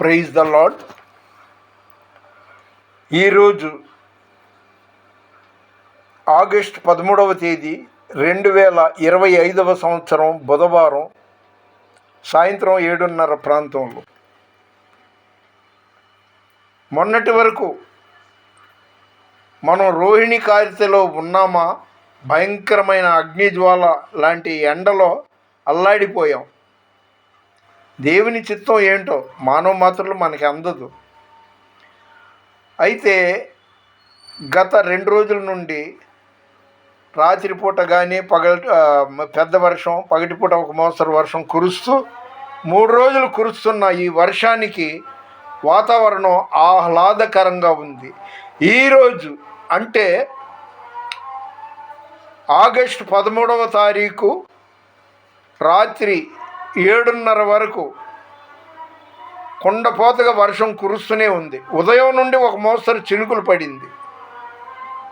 Praise the Lord ఈరోజు August పదమూడవ తేదీ రెండు వేల ఇరవై ఐదవ సంవత్సరం బుధవారం సాయంత్రం ఏడున్నర ప్రాంతంలో. మొన్నటి వరకు మనం రోహిణి కార్తెలో ఉన్నామా? భయంకరమైన అగ్నిజ్వాల లాంటి ఎండలో అల్లాడిపోయాం. దేవుని చిత్తం ఏంటో మానవ మాత్రలు మనకి అందదు. అయితే గత రెండు రోజుల నుండి రాత్రిపూట కానీ పగల పెద్ద వర్షం పగటిపూట ఒక మోస్తరు వర్షం కురుస్తూ మూడు రోజులు కురుస్తున్న ఈ వర్షానికి వాతావరణం ఆహ్లాదకరంగా ఉంది. ఈరోజు అంటే ఆగస్టు పదమూడవ తారీఖు రాత్రి ఏడున్నర వరకు కొండపోతగా వర్షం కురుస్తూనే ఉంది. ఉదయం నుండి ఒక మోస్తరు చినుకులు పడింది.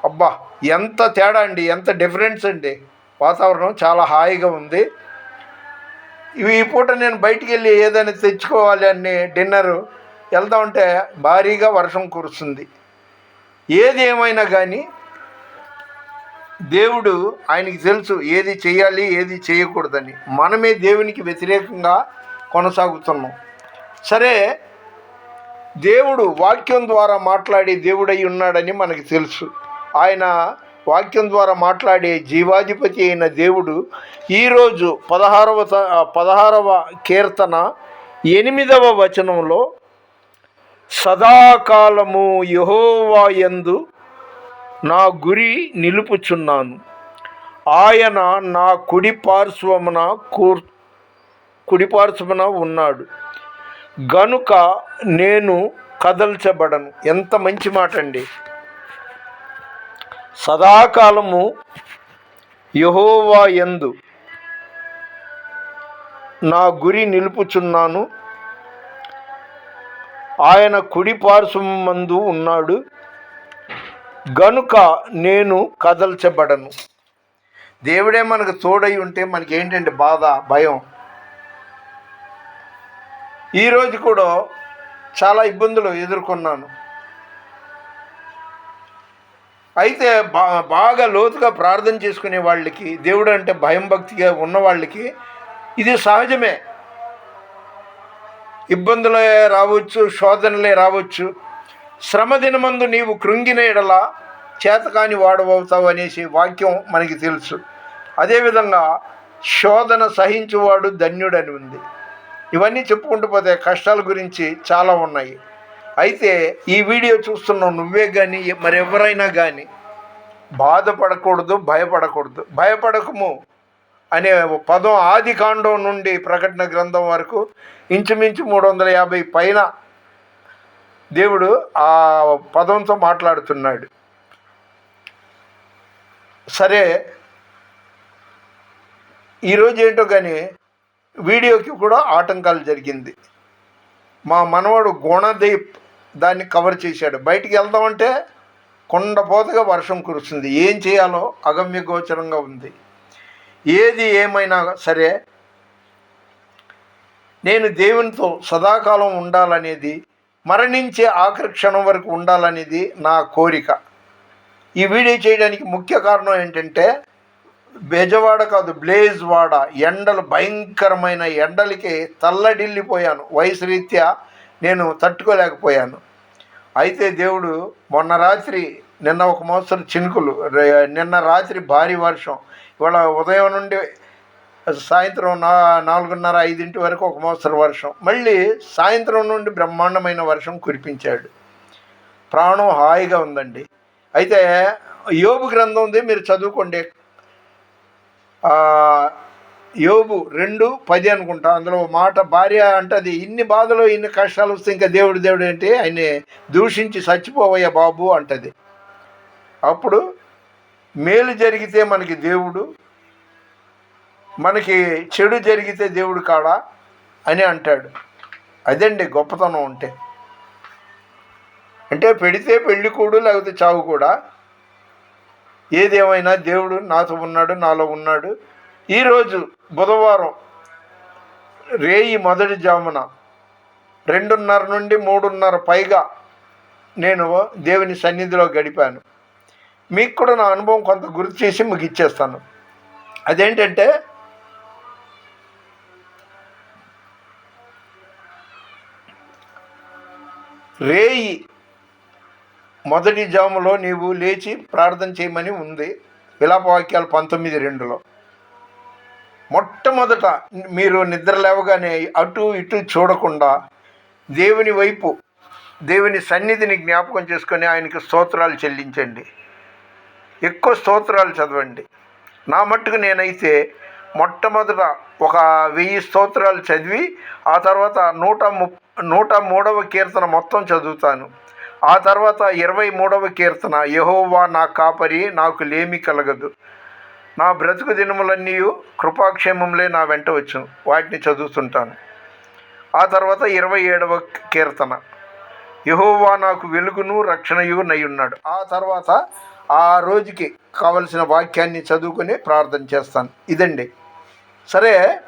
అబ్బా ఎంత తేడా అండి ఎంత డిఫరెన్స్ అండి. వాతావరణం చాలా హాయిగా ఉంది. ఇవి ఈ పూట నేను బయటికి వెళ్ళి ఏదైనా తెచ్చుకోవాలి అని డిన్నర్ వెళ్దామంటే భారీగా వర్షం కురుస్తుంది. ఏది ఏమైనా కానీ దేవుడు ఆయనకి తెలుసు ఏది చేయాలి ఏది చేయకూడదని. మనమే దేవునికి వ్యతిరేకంగా కొనసాగుతున్నాం. సరే దేవుడు వాక్యం ద్వారా మాట్లాడే దేవుడై ఉన్నాడని మనకి తెలుసు. ఆయన వాక్యం ద్వారా మాట్లాడే జీవాధిపతి అయిన దేవుడు ఈరోజు పదహారవ త- పదహారవ కీర్తన ఎనిమిదవ వచనంలో సదాకాలము యహోవా యందు నా గురి నిలుపుచున్నాను. ఆయన నా కుడి పార్శ్వమున కూర్ కుడి పార్శ్వమున ఉన్నాడు. గనుక నేను కదల్చబడను. ఎంత మంచి మాట అండి సదాకాలము యహోవా యందు నా గురి నిలుపుచున్నాను. ఆయన కుడి పార్శ్వమందు ఉన్నాడు. గనుక నేను కదల్చబడను. దేవుడే మనకు తోడై ఉంటే మనకి ఏంటంటే బాధ భయం. ఈరోజు కూడా చాలా ఇబ్బందులు ఎదుర్కొన్నాను. అయితే బా బాగా లోతుగా ప్రార్థన చేసుకునే వాళ్ళకి దేవుడు అంటే భయం భక్తిగా ఉన్న వాళ్ళకి ఇది సహజమే. ఇబ్బందులే రావచ్చు శోధనలే రావచ్చు. శ్రమ దినమందు నీవు కృంగిన ఎడల చేతకాని వాడవవుతావు అనేసి వాక్యం మనకి తెలుసు. అదేవిధంగా శోధన సహించువాడు ధన్యుడని ఉంది. ఇవన్నీ చెప్పుకుంటూ పోతే కష్టాల గురించి చాలా ఉన్నాయి. అయితే ఈ వీడియో చూస్తున్న నువ్వే కానీ మరెవరైనా కానీ బాధపడకూడదు భయపడకూడదు. భయపడకము అనే పదం ఆది కాండం నుండి ప్రకటన గ్రంథం వరకు ఇంచుమించు మూడు వందల యాభై పైన దేవుడు ఆ పదంతో మాట్లాడుతున్నాడు. సరే ఈరోజు ఏంటో కానీ వీడియోకి కూడా ఆటంకాలు జరిగింది. మా మనవడు గుణదీప్ దాన్ని కవర్ చేశాడు. బయటికి వెళ్దామంటే కొండపోతగా వర్షం కురుస్తుంది. ఏం చేయాలో అగమ్య గోచరంగా ఉంది. ఏది ఏమైనా సరే నేను దేవునితో సదాకాలం ఉండాలనేది మరణించే ఆఖరి క్షణం వరకు ఉండాలనేది నా కోరిక. ఈ వీడియో చేయడానికి ముఖ్య కారణం ఏంటంటే బెజవాడ కాదు బ్లేజ్ వాడ ఎండలు భయంకరమైన ఎండలకి తల్లడిల్లిపోయాను. వయసు రీత్యా నేను తట్టుకోలేకపోయాను. అయితే దేవుడు మొన్న రాత్రి నిన్న ఒక మోస్తరు చినుకులు నిన్న రాత్రి భారీ వర్షం. ఇవాళ ఉదయం నుండి సాయంత్రం నా నాలుగున్నర ఐదింటి వరకు ఒక మోస్తరు వర్షం. మళ్ళీ సాయంత్రం నుండి బ్రహ్మాండమైన వర్షం కురిపించాడు. ప్రాణం హాయిగా ఉందండి. అయితే యోబు గ్రంథం ఉంది మీరు చదువుకోండి. యోబు రెండు పది అనుకుంటా. అందులో మాట భార్య అంటది ఇన్ని బాధలు ఇన్ని కష్టాలు వస్తే ఇంకా దేవుడు దేవుడు ఏంటి ఆయన్ని దూషించి చచ్చిపోవయ్యా బాబు అంటది. అప్పుడు మేలు జరిగితే మనకి దేవుడు మనకి చెడు జరిగితే దేవుడు కాడా అని అంటాడు. అదండి గొప్పతనం ఉంటే అంటే పెడితే పెళ్ళి కూడు లేకపోతే చావు కూడా. ఏదేమైనా దేవుడు నాతో ఉన్నాడు నాలో ఉన్నాడు. ఈరోజు బుధవారం రేయి మొదటి జామున రెండున్నర నుండి మూడున్నర పైగా నేను దేవుని సన్నిధిలో గడిపాను. మీకు కూడా నా అనుభవం కొంత గుర్తు చేసి మీకు ఇచ్చేస్తాను. అదేంటంటే రేయి మొదటి జాములో నీవు లేచి ప్రార్థన చేయమని ఉంది. విలాపవాక్యాలు పంతొమ్మిది రెండులో. మొట్టమొదట మీరు నిద్ర లేవగానే అటు ఇటు చూడకుండా దేవుని వైపు దేవుని సన్నిధిని జ్ఞాపకం చేసుకొని ఆయనకి స్తోత్రాలు చెల్లించండి. ఎక్కువ స్తోత్రాలు చదవండి. నా మట్టుకు నేనైతే మొట్టమొదట ఒక వెయ్యి స్తోత్రాలు చదివి ఆ తర్వాత నూట ముప్ నూట మూడవ కీర్తన మొత్తం చదువుతాను. ఆ తర్వాత ఇరవై మూడవ కీర్తన యహోవా నా కాపరి నాకు లేమి కలగదు. నా బ్రతుకు దినములన్నీ కృపాక్షేమంలే నా వెంట వచ్చును. వాటిని చదువుతుంటాను. ఆ తర్వాత ఇరవై ఏడవ కీర్తన యహోవా నాకు వెలుగును రక్షణయు నయ్యున్నాడు ఆ తర్వాత ఆ రోజుకి కావలసిన వాక్యాన్ని చదువుకొని ప్రార్థన చేస్తాను. ఇదండి. సరే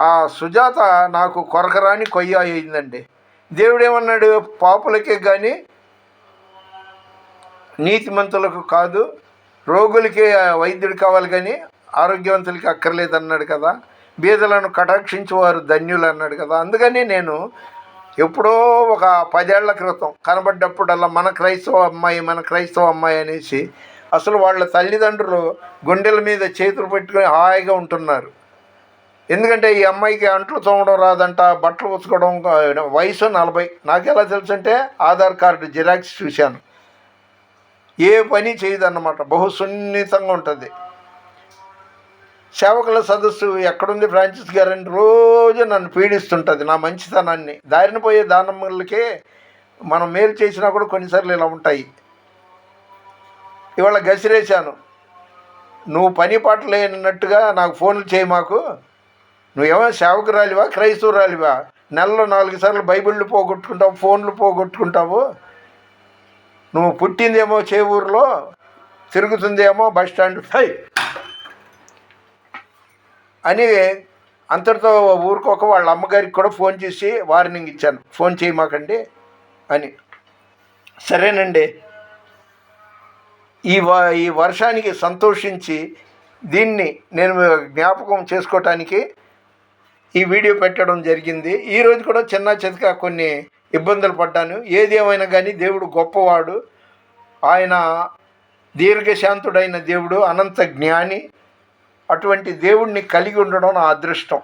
ఆ సుజాత నాకు కొరకరాని కొయ్య అయిందండి. దేవుడేమన్నాడు? పాపులకే కానీ నీతిమంతులకు కాదు రోగులకే వైద్యుడు కావాలి కానీ ఆరోగ్యవంతులకి అక్కర్లేదు అన్నాడు కదా. బీదలను కటాక్షించేవారు ధన్యులు అన్నాడు కదా. అందుకని నేను ఎప్పుడో ఒక పదేళ్ళ క్రితం కనబడ్డప్పుడల్లా మన క్రైస్తవ అమ్మాయి మన క్రైస్తవ అమ్మాయి అనేసి అసలు వాళ్ళ తల్లిదండ్రులు గుండెల మీద చేతులు పెట్టుకొని హాయిగా ఉంటున్నారు. ఎందుకంటే ఈ అమ్మాయికి అంట్లు తోమడం రాదంట బట్టలు ఉతకడం వయసు నలభై. నాకు ఎలా తెలుసు అంటే ఆధార్ కార్డు జిరాక్స్ చూశాను. ఏ పని చేయదన్నమాట. బహు సున్నితంగా ఉంటుంది. సేవకుల సదస్సు ఎక్కడుంది ఫ్రాన్సిస్ గారని రోజు నన్ను పీడిస్తుంటుంది నా మంచితనాన్ని. దారిన పోయే దానమ్మలకే మనం మేలు చేసినా కూడా కొన్నిసార్లు ఇలా ఉంటాయి. ఇవాళ గసిరేశాను. నువ్వు పని పాట లేనట్టుగా నాకు ఫోన్లు చేయి మాకు. నువ్వేమో సేవకురాలివా క్రైస్తవురాలివా? నెలలో నాలుగు సార్లు బైబిళ్ళు పోగొట్టుకుంటావు ఫోన్లు పోగొట్టుకుంటావు. నువ్వు పుట్టిందేమో చే తిరుగుతుందేమో బస్ స్టాండ్. హై! అని అంతటితో ఊరుకోక వాళ్ళ అమ్మగారికి కూడా ఫోన్ చేసి వార్నింగ్ ఇచ్చాను. ఫోన్ చేయమాకండి అని. సరేనండి. ఈ వ ఈ వర్షానికి సంతోషించి దీన్ని నేను జ్ఞాపకం చేసుకోవటానికి ఈ వీడియో పెట్టడం జరిగింది. ఈరోజు కూడా చిన్న చితక కొన్ని ఇబ్బందులు పడ్డాను. ఏది ఏమైనా కానీ దేవుడు గొప్పవాడు. ఆయన దీర్ఘశాంతుడైన దేవుడు అనంత జ్ఞాని. అటువంటి దేవుణ్ణి కలిగి ఉండడం నా అదృష్టం.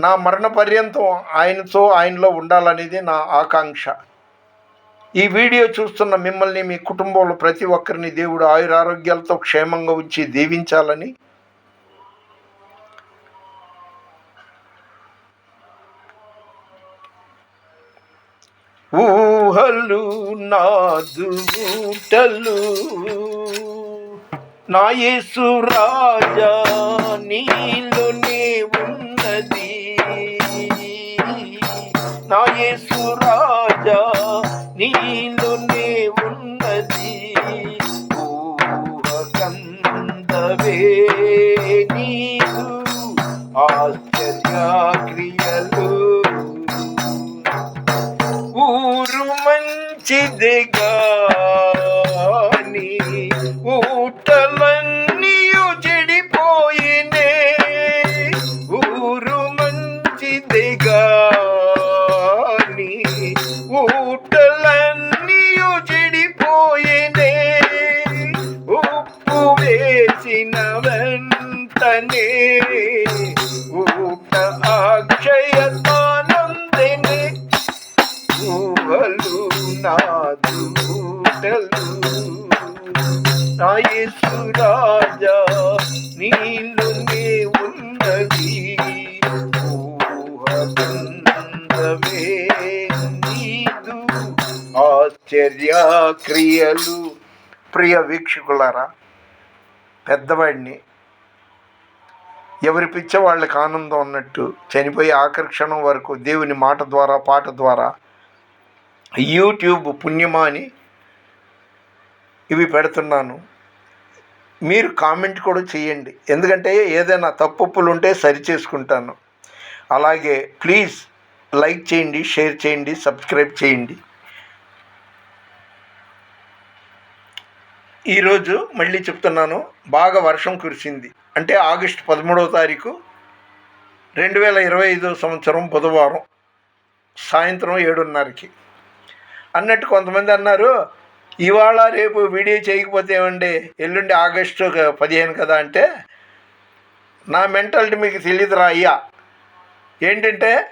నా మరణ పర్యంతం ఆయనతో ఆయనలో ఉండాలనేది నా ఆకాంక్ష. ఈ వీడియో చూస్తున్న మిమ్మల్ని మీ కుటుంబంలో ప్రతి ఒక్కరిని దేవుడు ఆయురారోగ్యాలతో క్షేమంగా ఉంచి దీవించాలని ఊహలు నాదుటలు నాయసు రాజా నీలోనే dig క్రియలు. ప్రియ వీక్షకులారా పెద్దవాడిని ఎవరి పిచ్చ వాళ్ళకి ఆనందం ఉన్నట్టు చనిపోయే ఆకర్షణం వరకు దేవుని మాట ద్వారా పాట ద్వారా యూట్యూబ్ పుణ్యమా అని ఇవి పెడుతున్నాను. మీరు కామెంట్ కూడా చేయండి. ఎందుకంటే ఏదైనా తప్పులు ఉంటే సరి చేసుకుంటాను. అలాగే ప్లీజ్ లైక్ చేయండి షేర్ చేయండి సబ్స్క్రైబ్ చేయండి. ఈరోజు మళ్ళీ చెప్తున్నాను బాగా వర్షం కురిసింది. అంటే ఆగస్టు పదమూడవ తారీఖు రెండు వేల ఇరవై ఐదో సంవత్సరం బుధవారం సాయంత్రం ఏడున్నరకి. అన్నట్టు కొంతమంది అన్నారు ఇవాళ రేపు వీడియో చేయకపోతే ఏమండి ఎల్లుండి ఆగస్టు పదిహేను కదా అంటే నా మెంటాలిటీ మీకు తెలియదురా అయ్యా. ఏంటంటే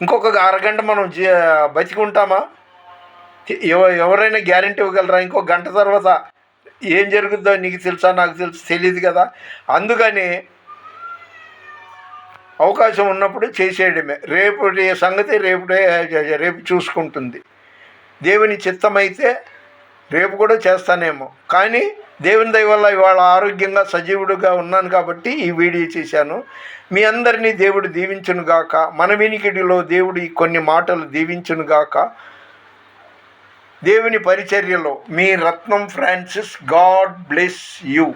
ఇంకొక అరగంట మనం బతికి ఉంటామా ఎవ- ఎవరైనా గ్యారంటీ ఇవ్వగలరా? ఇంకో గంట తర్వాత ఏం జరుగుద్దో నీకు తెలుసా నాకు తెలుసు తెలియదు కదా. అందుకని అవకాశం ఉన్నప్పుడు చేసేయడమే. రేపు సంగతి రేపు రేపు చూసుకుంటుంది. దేవుని చిత్తమైతే రేపు కూడా చేస్తానేమో. కానీ దేవుని దయ వల్ల ఇవాళ ఆరోగ్యంగా సజీవుడుగా ఉన్నాను కాబట్టి ఈ వీడియో చేశాను. మీ అందరినీ దేవుడు దీవించునుగాక. మన వినికిడిలో దేవుడు కొన్ని మాటలు దీవించునుగాక. దేవుని పరిచర్యలో మీ Ratnam Francis God bless you.